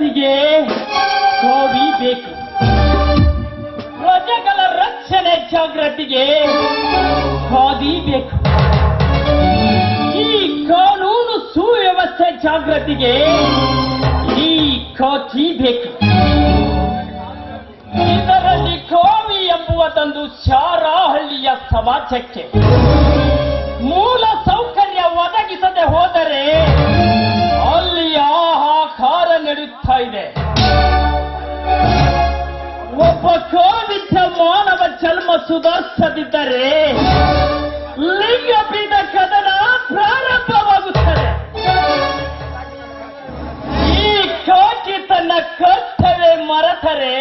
ಜಾಗೃತಿಗೆ ಕವಿ ಬೇಕು. ಪ್ರಜೆಗಳ ರಕ್ಷಣೆ ಜಾಗೃತಿಗೆ ಖಾದಿ ಬೇಕು. ಈ ಕಾನೂನು ಸುವ್ಯವಸ್ಥೆ ಜಾಗೃತಿಗೆ ಈ ಖಾದಿ ಬೇಕು. ಇದರಲ್ಲಿ ಕೋವಿ ಎಂಬುವುದೊಂದು ಶಾರಾಹಳ್ಳಿಯ ಸಮಾಜಕ್ಕೆ ಮೂಲ ಸುಧಾರಿಸದಿದ್ದರೆ ಲಿಂಗ ಬೀದ ಕದನ ಪ್ರಾರಂಭವಾಗುತ್ತದೆ. ಈ ಕಾಕಿ ತನ್ನ ಕರ್ತವ್ಯ ಮರೆತರೆ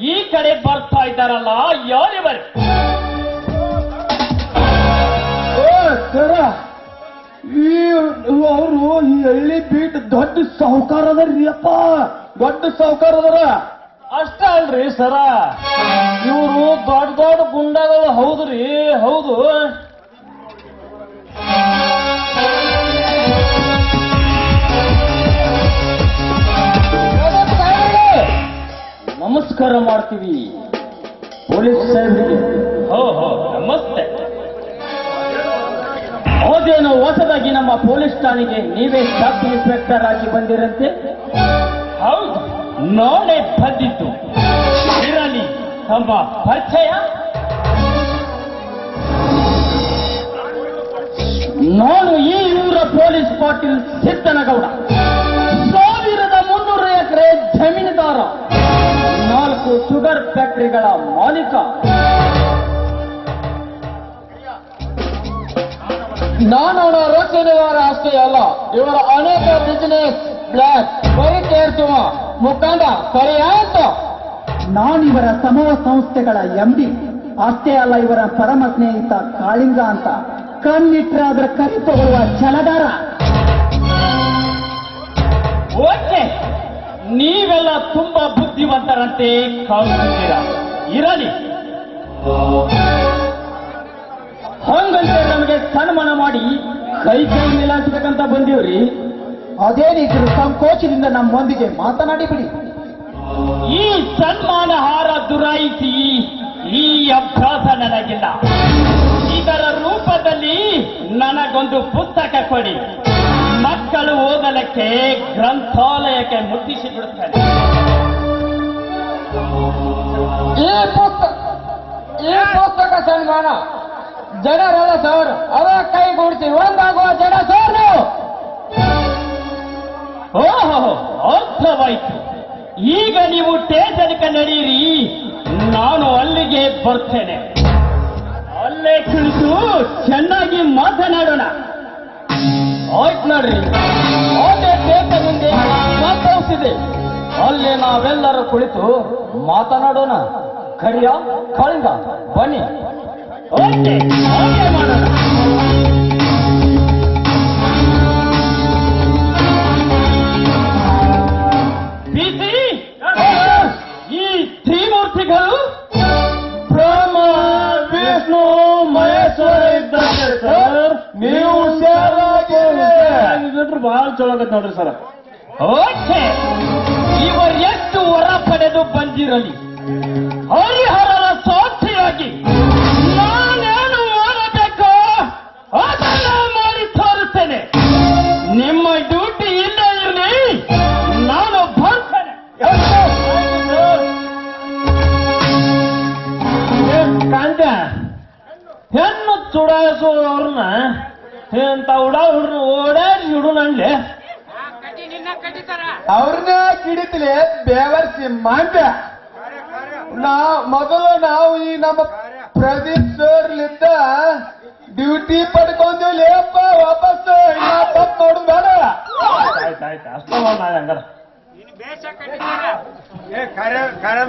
ಈ ಕಡೆ ಬರ್ತಾ ಇದ್ದಾರಲ್ಲ ಯಾರಿವರು ಸರ ಈ ಅವರು ಈ ಹಳ್ಳಿ ಬೀಟ್ ದೊಡ್ಡ ಸಾಹುಕಾರ ಅದರಿ ಅಪ್ಪ ದೊಡ್ಡ ಸಾಹುಕಾರ ಅದರ ಅಷ್ಟ ಅಲ್ರಿ ಸರ. ಇವರು ದೊಡ್ಡ ದೊಡ್ಡ ಗುಂಡಗಳು ಹೌದ್ರಿ ಹೌದು. ನಮಸ್ಕಾರ ಮಾಡ್ತೀವಿ. ಪೊಲೀಸ್ ಸಾಹೇಬ್ರಿಗೆ ಹೋ ಹೋ ನಮಸ್ತೆ. ಹೋದೇನು ಹೊಸದಾಗಿ ನಮ್ಮ ಪೊಲೀಸ್ ಠಾಣೆಗೆ ನೀವೇ ಸಬ್ ಇನ್ಸ್ಪೆಕ್ಟರ್ ಆಗಿ ಬಂದಿರಂತೆ? ಹೌದು ನೋಡೆ ಬಂದಿದ್ದು. ಇರಲಿ ತಮ್ಮ ಪರಿಚಯ. ನಾನು ಈ ಊರ ಪೊಲೀಸ್ ಪಾಟೀಲ್ ಸಿದ್ದನಗೌಡ. ಫ್ಯಾಕ್ಟರಿಗಳ ಮಾಲೀಕ. ನಾನು ರಕ್ಷಣೆಗಾರ ಅಷ್ಟೇ ಅಲ್ಲ. ಇವರ ಅನೇಕ ಬಿಸಿನೆಸ್ ಬ್ಲಾಕ್ ಪರಿಚಯಿಸುವ ಮುಖಂಡ ಸರಿಯಾ ಅಂತ ನಾನಿವರ ಸಮವ ಸಂಸ್ಥೆಗಳ ಎಂಬಿ ಅಷ್ಟೇ ಅಲ್ಲ ಇವರ ಪರಮ ಸ್ನೇಹಿತ ಕಾಳಿಂಗ ಅಂತ. ಕಣ್ಣಿಟ್ರೆ ಅದರ ಕರಿ ತಗೊಳ್ಳುವ ಛಲದಾರ. ಓಕೆ. ನೀವೆಲ್ಲ ತುಂಬಾ ಬುದ್ಧಿವಂತರಂತೆ ಕಾಣುತ್ತೀರಾ? ಇರಲಿ. ಹಂಗಂತೆ ನಮಗೆ ಸನ್ಮಾನ ಮಾಡಿ ಕೈ ಕೈ ಮೇಲಾಡ್ಸ್ಬೇಕಂತ ಅದೇ ರೀತಿ ಸಂಕೋಚದಿಂದ ನಮ್ಮೊಂದಿಗೆ ಮಾತನಾಡಿ ಬಿಡಿ. ಈ ಸನ್ಮಾನ ಹಾರ ದುರಾಯಿಸಿ ಈ ಅಭ್ಯಾಸ ನನಗಿಲ್ಲ. ಇದರ ರೂಪದಲ್ಲಿ ನನಗೊಂದು ಪುಸ್ತಕ ಕೊಡಿ. ಮಕ್ಕಳು ಓದಲಿಕ್ಕೆ ಗ್ರಂಥಾಲಯಕ್ಕೆ ಮುಟ್ಟಿಸಿ ಬಿಡುತ್ತೇನೆ ಈ ಪುಸ್ತಕ ಈ ಪುಸ್ತಕ ಸನ್ಮಾನ ಜನರಲ್ಲ ಸರ್ ಅವ ಕೈಗೂಡಿಸಿ ಒಂದಾಗುವ ಜನ ಸರ್ ನೀವು. ಓಹೋ ಅರ್ಥವಾಯ್ತು ಈಗ ನೀವು ಸ್ಟೇಷನ್ಗೆ ನಡೀರಿ ನಾನು ಅಲ್ಲಿಗೆ ಬರ್ತೇನೆ. ಅಲ್ಲೇ ಕುಳಿತು ಚೆನ್ನಾಗಿ ಮಾತನಾಡೋಣ. ಆಯ್ತು ನೋಡ್ರಿ ಅದೇ ಪೇಪರ್ ಮುಂದೆ ಮಾತಾಡ್ತಿದೆ ಅಲ್ಲೇ ನಾವೆಲ್ಲರೂ ಕುಳಿತು ಮಾತನಾಡೋಣ. ಕರಿಯ, ಕಳಿಂಗ, ಬನ್ನಿ. ಓಕೆ, ಹಾಗೆ ಮಾಡೋಣ. ಈ ತ್ರಿಮೂರ್ತಿಗಳು? ಬ್ರಹ್ಮ, ವಿಷ್ಣು, ಮಹೇಶ್ವರ ಇದ್ದಾರೆ ಸರ್. ನೀವು ಹುಷಾರಾಗಿದ್ರೆ ಬಹಳ ಚಲೋ ಆಗತ್ತೆ ನೋಡ್ರಿ ಸರ್. ಓಕೆ ಇವರು ಎಷ್ಟು ಹೊರ ಪಡೆದು ಬಂದಿರಲಿ? ಹರಿಹರರ ಎಂತ ಉಡ ಹುಡ್ರು ಓಡಾಡಿ ನಂಡ್ಲೆ ಅವ್ರನ್ನ ಕಿಡಿತಲೆ ಬೇವರ್ಸಿ ಸಿಂಹ ನಾ ಮೊದಲು ನಾವು ಈ ನಮ್ಮ ಪ್ರದೀಪ್ ಸರ್ಲಿದ್ದ ಡ್ಯೂಟಿ ಪಡ್ಕೊಂಡು ಲೇಪ ವಾಪಸ್ ತಪ್ಪು ನೋಡುದು ಬೇಡ. ಆಯ್ತು ಆಯ್ತು ಅಷ್ಟೇ ನಾ ಹಂಗಾರ. ಏ ಕರೆ ಕರೆ